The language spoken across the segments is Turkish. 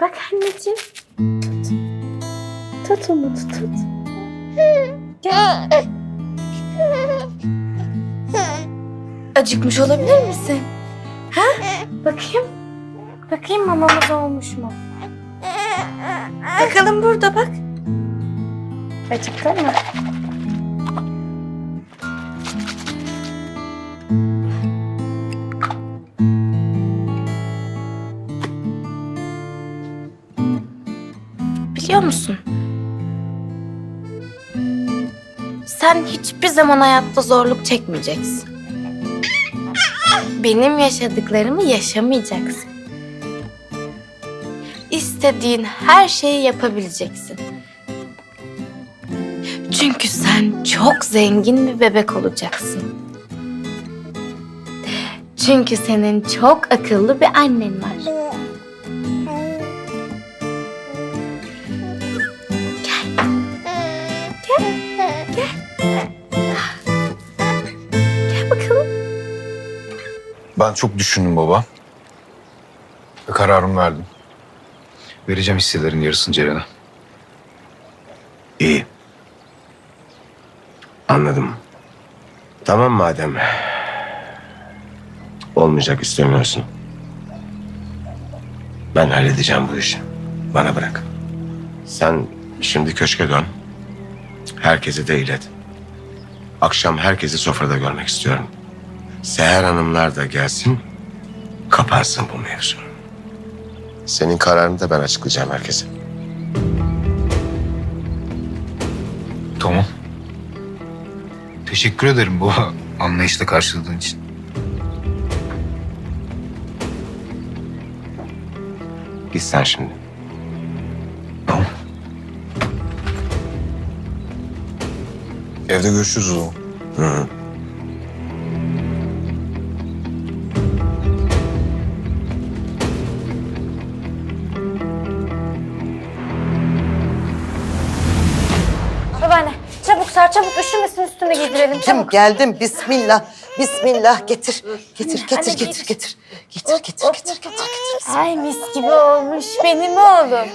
Bak anneciğim. Tut. Tut Umut'u tut. Gel. Acıkmış olabilir misin? Ha? Bakayım. Bakayım mamamız olmuş mu? Bakalım burada bak. Acıktın mı? Sen hiçbir zaman hayatta zorluk çekmeyeceksin. Benim yaşadıklarımı yaşamayacaksın. İstediğin her şeyi yapabileceksin. Çünkü sen çok zengin bir bebek olacaksın. Çünkü senin çok akıllı bir annen var. Ben çok düşündüm baba. Ve kararımı verdim. Vereceğim hisselerin yarısını Ceren'e. İyi. Anladım. Tamam madem. Olmayacak istemiyorsun. Ben halledeceğim bu işi. Bana bırak. Sen şimdi köşke dön. Herkese de ilet. Akşam herkesi sofrada görmek istiyorum. Seher hanımlar da gelsin. Kapansın bu mevzu. Senin kararını da ben açıklayacağım herkese. Tamam. Teşekkür ederim bu anlayışla karşıladığın için. Git sen şimdi. Tamam. Evde görüşürüz o zaman. Hı hı. Üstüne giydirelim Kim çabuk. geldim? Bismillah. Bismillah. Getir. Getir, getir, getir, getir. getir. Getir, getir, getir, getir. Ay mis gibi olmuş benim oğlum.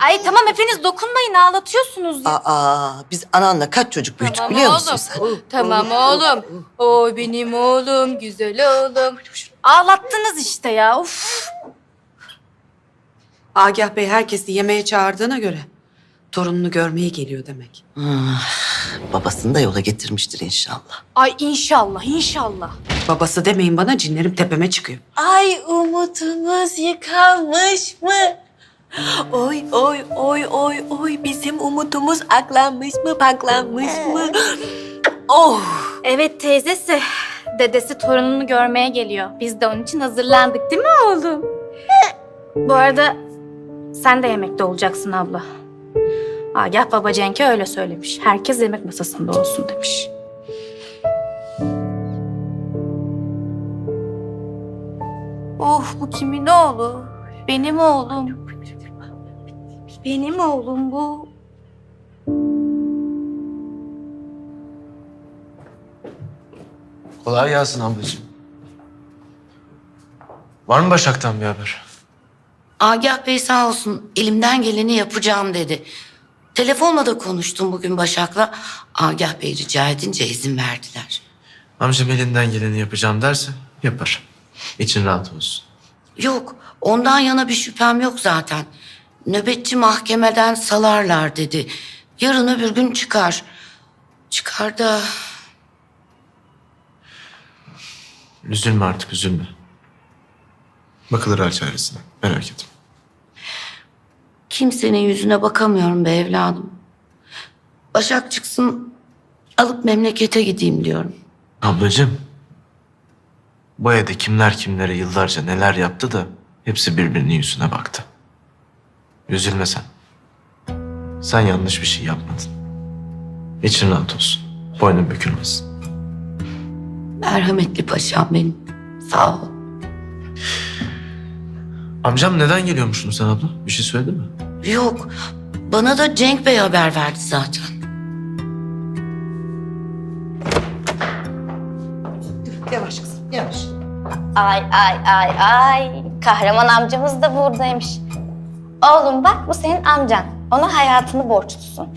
Ay tamam hepiniz dokunmayın ağlatıyorsunuz. ya. Aa, biz ananla kaç çocuk büyüttük biliyor musun sen? Tamam oğlum. Oy benim oğlum, güzel oğlum. Ağlattınız işte ya. Uf. Agah Bey herkesi yemeğe çağırdığına göre torununu görmeye geliyor demek. Ah, babasını da yola getirmiştir inşallah. Ay inşallah, inşallah. Babası demeyin bana cinlerim tepeme çıkıyor. Ay umutumuz yıkanmış mı? Oy oy oy oy oy bizim umutumuz aklanmış mı paklanmış mı? Oh Evet teyzesi, dedesi torununu görmeye geliyor. Biz de onun için hazırlandık değil mi oğlum? Bu arada sen de yemekte olacaksın abla. Agah baba Cenk'e öyle söylemiş. Herkes yemek masasında olsun demiş. Oh bu kimin oğlu? Benim oğlum. Benim oğlum bu. Kolay gelsin ablacığım. Var mı Başak'tan bir haber? Agah Bey sağ olsun elimden geleni yapacağım dedi. Telefonla da konuştum bugün Başak'la. Agah Bey rica edince izin verdiler. Amcam elinden geleni yapacağım derse yapar. İçin rahat olsun. Yok ondan yana bir şüphem yok zaten. Nöbetçi mahkemeden salarlar dedi. Yarın öbür gün çıkar. Çıkar da Üzülme artık üzülme. Bakılır hal çaresine. Merak etme. Kimsenin yüzüne bakamıyorum be evladım. Başak çıksın alıp memlekete gideyim diyorum. Ablacığım. Bu evde kimler kimlere yıllarca neler yaptı da hepsi birbirinin yüzüne baktı. Üzülme sen. Sen yanlış bir şey yapmadın. İçin rahat olsun. Boynun bükülmesin. Merhametli paşam benim. Sağ ol. Amcam neden geliyormuşsun sen abla? Bir şey söyledi mi? Yok. Bana da Cenk Bey haber verdi zaten. Yavaş kızım, yavaş. Ay ay ay ay. Kahraman amcamız da buradaymış. Oğlum bak bu senin amcan. Ona hayatını borçlusun.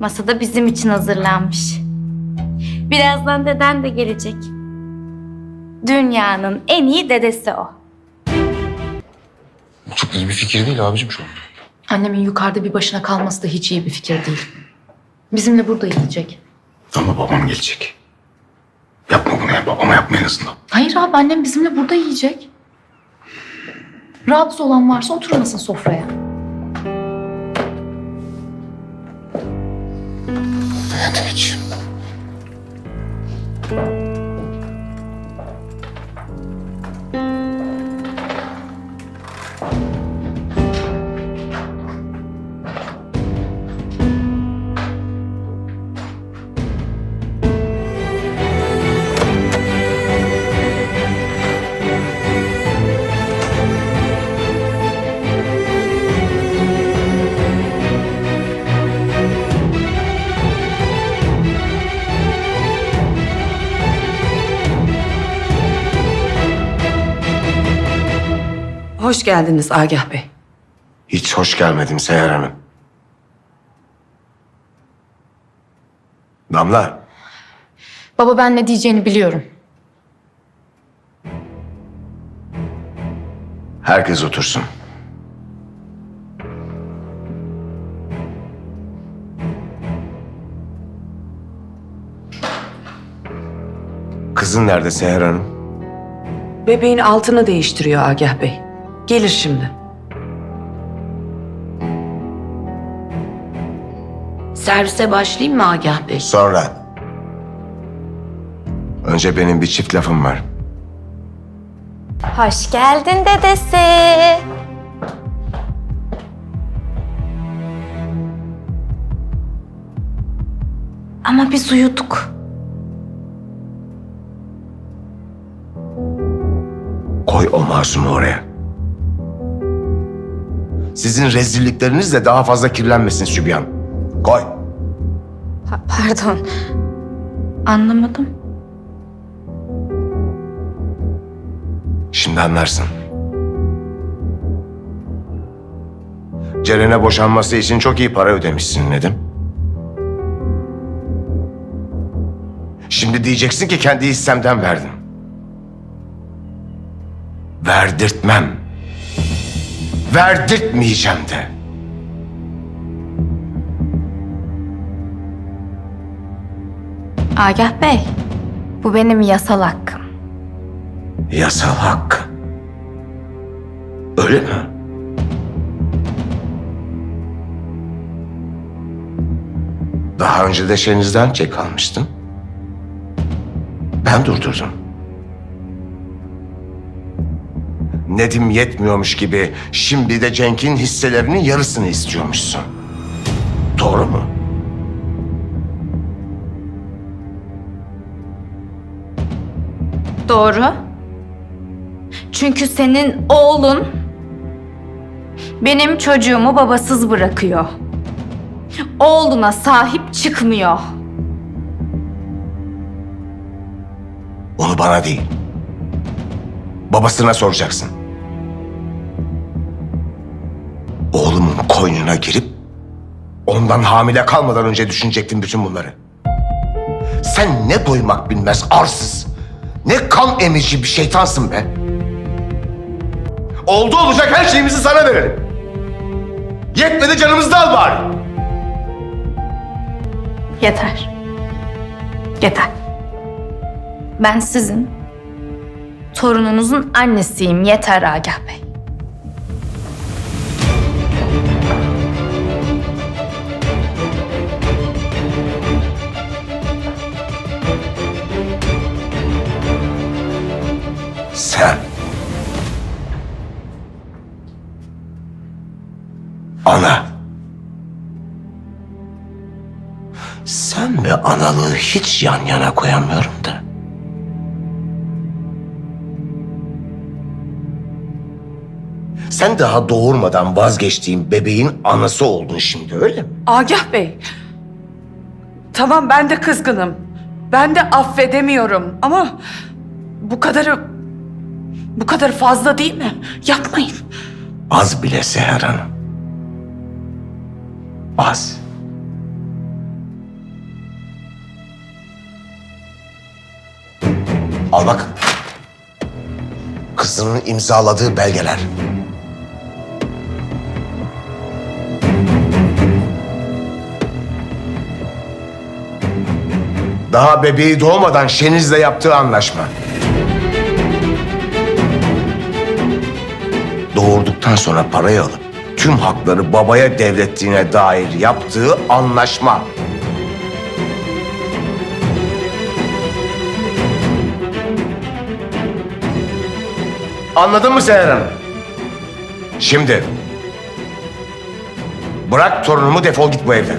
Masada bizim için hazırlanmış. Birazdan deden de gelecek. Dünyanın en iyi dedesi o. Çok iyi bir fikir değil abicim şu an. Annemin yukarıda bir başına kalması da hiç iyi bir fikir değil. Bizimle burada yiyecek. Ama babam gelecek. Yapma bunu ya. Babama yapma en azından. Hayır abi annem bizimle burada yiyecek. Rahatsız olan varsa oturmasın sofraya. Hadi geç. Hoş geldiniz Agah Bey. Hiç hoş gelmedim Seher Hanım. Damla, Baba ben ne diyeceğini biliyorum. herkes otursun. Kızın nerede Seher Hanım? Bebeğin altını değiştiriyor Agah Bey. Gelir şimdi. Servise başlayayım mı Agah Bey? Sonra. Önce benim bir çift lafım var. Hoş geldin dedesi. Ama biz uyuduk. Koy o masumu oraya. Sizin rezilliklerinizle daha fazla kirlenmesin Sübyan. Koy. Pa- pardon. Anlamadım. Şimdi anlarsın. Ceren'e boşanması için çok iyi para ödemişsin Nedim. Şimdi diyeceksin ki kendi hissemden verdim. Verdirtmem. Verdirtmeyeceğim de. Agah Bey, bu benim yasal hakkım. Yasal hak. Öyle mi? Daha önce de şenizden çek almıştın. Ben durdurdum. Nedim yetmiyormuş gibi şimdi de Cenk'in hisselerinin yarısını istiyormuşsun. Doğru mu? Doğru. Çünkü senin oğlun benim çocuğumu babasız bırakıyor. Oğluna sahip çıkmıyor. Onu bana değil. Babasına soracaksın. Oğlumun koynuna girip ondan hamile kalmadan önce düşünecektin bütün bunları. Sen ne doymak bilmez arsız, ne kan emici bir şeytansın be. Oldu olacak her şeyimizi sana verelim. Yetmedi canımızı da al bari. Yeter. Yeter. Ben sizin torununuzun annesiyim. Yeter Agah Bey. Sen ve analığı hiç yan yana koyamıyorum da. Sen daha doğurmadan vazgeçtiğin bebeğin anası oldun şimdi öyle mi? Agah Bey. Tamam ben de kızgınım. Ben de affedemiyorum ama bu kadarı bu kadar fazla değil mi? Yapmayın. Az bile Seher Hanım. Az. Al bak. Kızının imzaladığı belgeler. Daha bebeği doğmadan Şeniz'le yaptığı anlaşma. Doğurduktan sonra parayı alıp tüm hakları babaya devrettiğine dair yaptığı anlaşma. Anladın mı Seher Hanım? Şimdi bırak torunumu defol git bu evden.